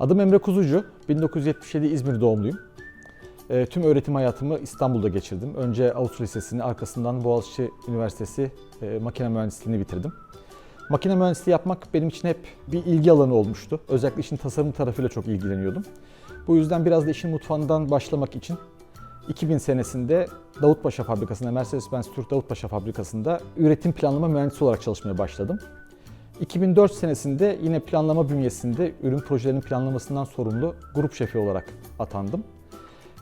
Adım Emre Kuzucu. 1977 İzmir doğumluyum. E, tüm öğretim hayatımı İstanbul'da geçirdim. Önce Avusturya Lisesi'ni, arkasından Boğaziçi Üniversitesi e, makine mühendisliğini bitirdim. Makine mühendisliği yapmak benim için hep bir ilgi alanı olmuştu. Özellikle işin tasarım tarafıyla çok ilgileniyordum. Bu yüzden biraz da işin mutfağından başlamak için 2000 senesinde Davutpaşa Fabrikası'nda, Mercedes-Benz Türk Davutpaşa Fabrikası'nda üretim planlama mühendisi olarak çalışmaya başladım. 2004 senesinde yine planlama bünyesinde ürün projelerinin planlamasından sorumlu grup şefi olarak atandım.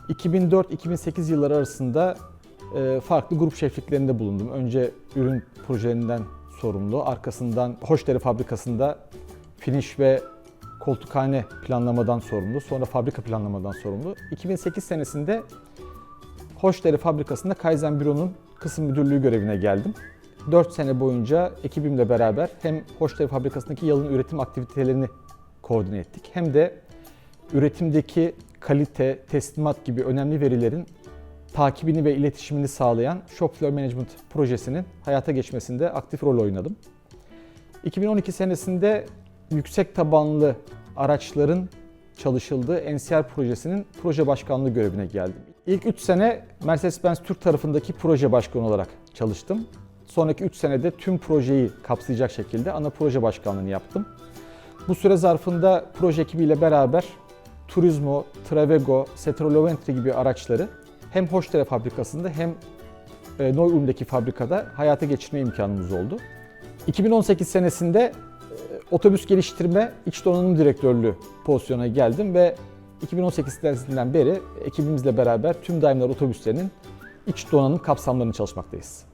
2004-2008 yılları arasında e, farklı grup şefliklerinde bulundum. Önce ürün projelerinden sorumlu, arkasından Hoşdere fabrikasında finish ve koltukhane planlamadan sorumlu, sonra fabrika planlamadan sorumlu. 2008 senesinde Hoşdere fabrikasında Kaizen Büro'nun kısım müdürlüğü görevine geldim. 4 sene boyunca ekibimle beraber hem Hoşdere fabrikasındaki yalın üretim aktivitelerini koordine ettik hem de üretimdeki kalite, teslimat gibi önemli verilerin takibini ve iletişimini sağlayan Shop Floor Management projesinin hayata geçmesinde aktif rol oynadım. 2012 senesinde yüksek tabanlı araçların çalışıldığı NCR projesinin proje başkanlığı görevine geldim. İlk 3 sene Mercedes-Benz Türk tarafındaki proje başkanı olarak çalıştım. Sonraki 3 senede tüm projeyi kapsayacak şekilde ana proje başkanlığını yaptım. Bu süre zarfında proje ekibiyle beraber Turismo, Travego, Setroloventry gibi araçları hem Hoşdere fabrikasında hem e, Neu-Ulm'deki fabrikada hayata geçirme imkanımız oldu. 2018 senesinde e, otobüs geliştirme iç donanım direktörlüğü pozisyona geldim ve 2018 senesinden beri ekibimizle beraber tüm Daimler otobüslerinin iç donanım kapsamlarını çalışmaktayız.